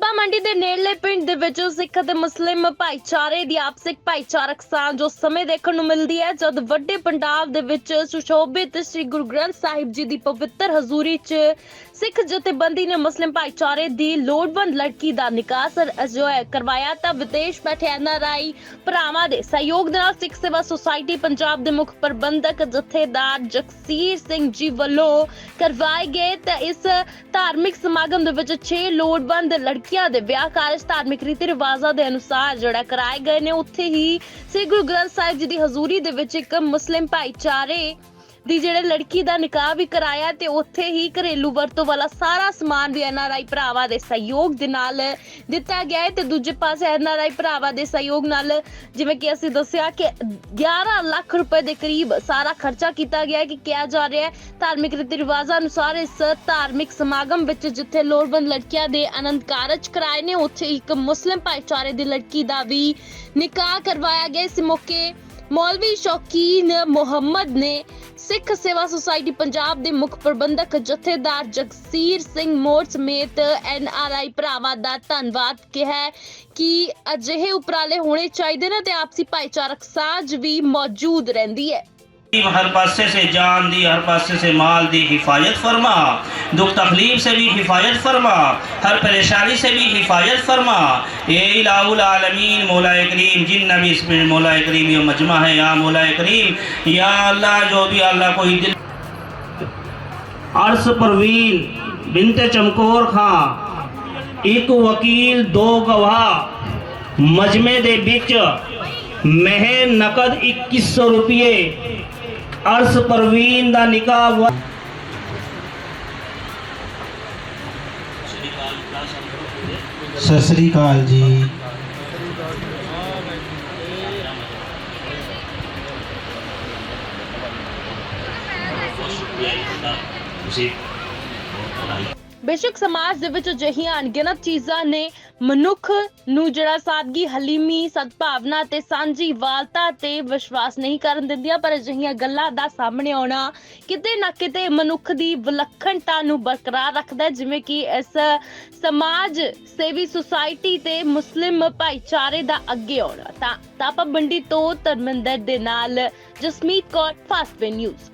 ਮੰਡੀ ਦੇ ਨੇੜਲੇ ਪਿੰਡ ਦੇ ਵਿੱਚ ਸਿੱਖ ਅਤੇ ਮੁਸਲਿਮ ਭਾਈਚਾਰੇ ਦੀ ਆਪਸਿਕ ਭਾਈਚਾਰਕ ਸਾਂਝ ਜੋ ਸਮੇਂ ਦੇਖਣ ਨੂੰ ਮਿਲਦੀ ਹੈ, ਜਦ ਵੱਡੇ ਪੰਡਾਲ ਦੇ ਵਿੱਚ ਸੁਸ਼ੋਭਿਤ ਸ੍ਰੀ ਗੁਰੂ ਗ੍ਰੰਥ ਸਾਹਿਬ ਜੀ ਦੀ ਪਵਿੱਤਰ ਹਜ਼ੂਰੀ 'ਚ ਸਿੱਖ ਜਥੇਬੰਦੀ ਨੇ ਮੁਸਲਿਮ ਭਾਈਚਾਰੇ ਦੀ ਲੋੜਵੰਦ ਲੜਕੀ ਦਾ ਨਿਕਾਹ ਸਰ ਜੋ ਕਰਵਾਇਆ, ਤਾਂ ਵਿਦੇਸ਼ ਬੈਠੇ ਐਨਆਰਆਈ ਭਰਾਵਾਂ ਦੇ ਸਹਿਯੋਗ ਦੇ ਨਾਲ ਸਿੱਖ ਸੇਵਾ ਸੁਸਾਇਟੀ ਪੰਜਾਬ ਦੇ ਮੁੱਖ ਪ੍ਰਬੰਧਕ ਜਥੇਦਾਰ ਜਗਸੀਰ ਸਿੰਘ ਜੀ ਵੱਲੋਂ ਕਰਵਾਏ ਗਏ, ਤਾਂ ਇਸ ਧਾਰਮਿਕ ਸਮਾਗਮ ਦੇ ਵਿੱਚ 6 ਲੋੜਵੰਦ ਲੜਕੀ ਲੜਕੀਆਂ ਦੇ ਵਿਆਹ ਕਾਰਜ ਧਾਰਮਿਕ ਰੀਤੀ ਰਿਵਾਜ਼ਾਂ ਦੇ ਅਨੁਸਾਰ ਜਿਹੜਾ ਕਰਾਏ ਗਏ ਨੇ, ਉੱਥੇ ਹੀ ਸ੍ਰੀ ਗੁਰੂ ਗ੍ਰੰਥ ਸਾਹਿਬ ਜੀ ਦੀ ਹਜ਼ੂਰੀ ਦੇ ਵਿੱਚ ਇੱਕ ਮੁਸਲਿਮ ਭਾਈਚਾਰੇ ਦੀ ਜਿਹੜੇ ਲੜਕੀ ਦਾ ਨਿਕਾਹ ਵੀ ਕਰਾਇਆ ਤੇ ਉੱਥੇ ਹੀ ਘਰੇਲੂ ਵਰਤੋਂ ਵਾਲਾ ਸਾਰਾ ਸਮਾਨ ਵੀ ਐਨਆਰਆਈ ਭਰਾਵਾਂ ਦੇ ਸਹਿਯੋਗ ਦੇ ਨਾਲ ਦਿੱਤਾ ਗਿਆ ਹੈ ਤੇ ਦੂਜੇ ਪਾਸੇ ਐਨਆਰਆਈ ਭਰਾਵਾਂ ਦੇ ਸਹਿਯੋਗ ਨਾਲ ਜਿਵੇਂ ਕਿ ਅਸੀਂ ਦੱਸਿਆ ਕਿ 11 ਲੱਖ ਰੁਪਏ ਦੇ ਕਰੀਬ ਸਾਰਾ ਖਰਚਾ ਕੀਤਾ ਗਿਆ ਹੈ ਕਿ ਕਿਹਾ ਜਾ ਰਿਹਾ ਹੈ ਧਾਰਮਿਕ ਰੀਤੀ ਰਿਵਾਜ਼ਾਂ ਅਨੁਸਾਰ ਇਸ ਧਾਰਮਿਕ ਸਮਾਗਮ ਵਿੱਚ ਜਿੱਥੇ ਲੋੜਵੰਦ ਲੜਕੀਆਂ ਦੇ ਆਨੰਦ ਕਾਰਜ ਕਰਾਏ ਨੇ, ਉੱਥੇ ਇੱਕ ਮੁਸਲਿਮ ਭਾਈਚਾਰੇ ਦੀ ਲੜਕੀ ਦਾ ਵੀ ਨਿਕਾਹ ਕਰਵਾਇਆ ਗਿਆ। ਇਸ ਮੌਕੇ ਮੌਲਵੀ ਸ਼ੌਕੀਨ ਮੁਹੰਮਦ ਨੇ ਸਿੱਖ ਸੇਵਾ ਸੁਸਾਇਟੀ ਪੰਜਾਬ ਦੇ ਮੁੱਖ ਪ੍ਰਬੰਧਕ ਜਥੇਦਾਰ ਜਗਸੀਰ ਸਿੰਘ ਮੋੜ ਸਮੇਤ ਐਨ ਆਰ ਆਈ ਭਰਾਵਾਂ ਦਾ ਧੰਨਵਾਦ ਕਿਹਾ ਕਿ ਅਜਿਹੇ ਉਪਰਾਲੇ ਹੋਣੇ ਚਾਹੀਦੇ ਨੇ ਤੇ ਆਪਸੀ ਭਾਈਚਾਰਕ ਸਾਂਝ ਵੀ ਮੌਜੂਦ ਰਹਿੰਦੀ ਹੈ। ہر پاسے سے جان دی، ہر پاسے سے مال دی حفاظت فرما۔ دکھ تکلیف سے بھی حفاظت فرما۔ ہر پریشانی سے بھی حفاظت فرما۔ اے الہ العالمین، مولا کریم، جن نبی اس میں مولا کریم یہ مجمع ہے، یا مولا کریم، یا اللہ، جو بھی اللہ کو دل عرص پروین، بنت چمکور خان ایک وکیل، دو گواہ، مجمع دے بچ مہر نقد اکیس سو روپیے۔ ਅਰਸ ਪਰਵੀਨ ਦਾ ਨਿਕਾਹ ਵਾ ਸਤਿ ਸ੍ਰੀ ਅਕਾਲ ਜੀ। ਤੁਸੀਂ ਬੇਸ਼ੱਕ ਸਮਾਜ ਦੇ ਵਿੱਚ ਅਜਿਹੀਆਂ ਅਣਗਿਣਤ ਚੀਜ਼ਾਂ ਨੇ ਮਨੁੱਖ ਨੂੰ ਜਿਹੜਾ ਸਾਦਗੀ, ਹਲੀਮੀ, ਸਦਭਾਵਨਾ ਤੇ ਸਾਂਝੀ ਵਾਲਤਾ ਤੇ ਵਿਸ਼ਵਾਸ ਨਹੀਂ ਕਰਨ ਦਿੰਦੀਆਂ, ਪਰ ਅਜਿਹੀਆਂ ਗੱਲਾਂ ਦਾ ਸਾਹਮਣੇ ਆਉਣਾ ਕਿਤੇ ਨਾ ਕਿਤੇ ਮਨੁੱਖ ਦੀ ਵਿਲੱਖਣਤਾ ਨੂੰ ਬਰਕਰਾਰ ਰੱਖਦਾ ਹੈ। ਜਿਵੇਂ ਕਿ ਇਸ ਸਮਾਜ ਸੇਵੀ ਸੁਸਾਇਟੀ ਤੇ ਮੁਸਲਿਮ ਭਾਈਚਾਰੇ ਦਾ ਅੱਗੇ ਆਉਣਾ। ਤਾਂ ਤਾਪਾ ਬੰਡੀ ਤੋਂ ਧਰਮਿੰਦਰ ਦੇ ਨਾਲ Jasmeet Kaur, fast way news.